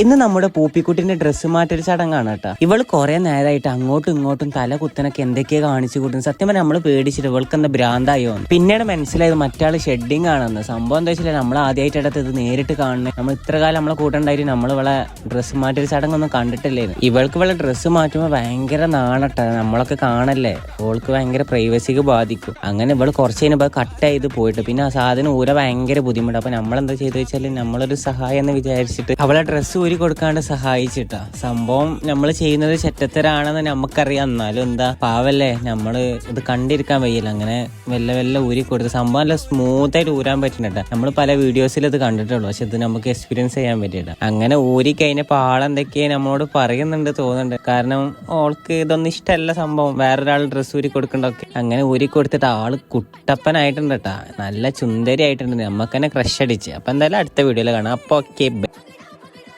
ഇന്ന് നമ്മുടെ പൂപ്പിക്കുട്ടിന്റെ ഡ്രസ്സ് മാറ്റൊരു ചടങ്ങാണ് കേട്ടോ. ഇവൾ കുറെ നേരമായിട്ട് അങ്ങോട്ടും ഇങ്ങോട്ടും തല കുത്തനൊക്കെ എന്തൊക്കെയാ കാണിച്ചു കൂട്ടുന്നു. സത്യം പറഞ്ഞാൽ നമ്മൾ പേടിച്ചിട്ട് ഇവൾക്ക് എന്താ ഭ്രാന്തായോ. പിന്നീട് മനസ്സിലായത് മറ്റാൾ ഷെഡിങ് ആണെന്ന്. സംഭവം എന്താ വെച്ചാൽ നമ്മൾ ആദ്യമായിട്ട് ഇത് നേരിട്ട് കാണുന്നത്. നമ്മൾ ഇത്ര കാലം നമ്മളെ കൂട്ടുണ്ടായിട്ട് നമ്മൾ ഇവളെ ഡ്രസ്സ് മാറ്റൊരു ചടങ്ങൊന്നും കണ്ടിട്ടില്ലായിരുന്നു ഇവൾക്ക് ഇവളെ ഡ്രസ്സ് മാറ്റുമ്പോൾ ഭയങ്കര നാണട്ട. നമ്മളൊക്കെ കാണല്ലേ? ഓൾക്ക് ഭയങ്കര പ്രൈവസിക്ക് ബാധിക്കും. അങ്ങനെ ഇവൾ കുറച്ച് കഴിഞ്ഞപ്പോൾ കട്ട് ചെയ്ത് പോയിട്ട് പിന്നെ ആ സാധനം ഊര ഭയങ്കര ബുദ്ധിമുട്ട്. നമ്മൾ എന്താ ചെയ്തു വെച്ചാൽ നമ്മളൊരു സഹായം എന്ന് വിചാരിച്ചിട്ട് അവളെ ഡ്രസ്സ് ഊരി കൊടുക്കാണ്ട് സഹായിച്ചിട്ടാ. സംഭവം നമ്മൾ ചെയ്യുന്നത് ചെറ്റത്തരാണെന്ന് നമുക്കറിയാം എന്നാലും എന്താ പാവല്ലേ നമ്മൾ ഇത് കണ്ടിരിക്കാൻ വയ്യല്ല. അങ്ങനെ വെല്ല വെല്ല ഊരി കൊടുത്ത് സംഭവം നല്ല സ്മൂത്ത് ആയിട്ട് ഊരാൻ പറ്റുന്നുണ്ട്. നമ്മൾ പല വീഡിയോസിൽ ഇത് കണ്ടിട്ടുള്ളൂ. പക്ഷെ ഇത് നമുക്ക് എക്സ്പീരിയൻസ് ചെയ്യാൻ പറ്റിയില്ല. അങ്ങനെ ഊരി കഴിഞ്ഞപ്പോൾ ആളെന്തൊക്കെയാ നമ്മളോട് പറയുന്നുണ്ട് തോന്നുന്നുണ്ട്. കാരണം ഓൾക്ക് ഇതൊന്നും ഇഷ്ടമല്ല സംഭവം. വേറൊരാൾ ഡ്രസ്സ് ഊരി കൊടുക്കണ്ടൊക്കെ അങ്ങനെ ഊരി കൊടുത്തിട്ട് ആൾ കുട്ടപ്പനായിട്ടുണ്ട് കേട്ടാ നല്ല ചുന്ദരി ആയിട്ടുണ്ട് നമുക്ക് തന്നെ ക്രഷ് അടിച്ച്. അപ്പൊ എന്തായാലും അടുത്ത വീഡിയോയിൽ കാണാം. അപ്പൊ ഓക്കെ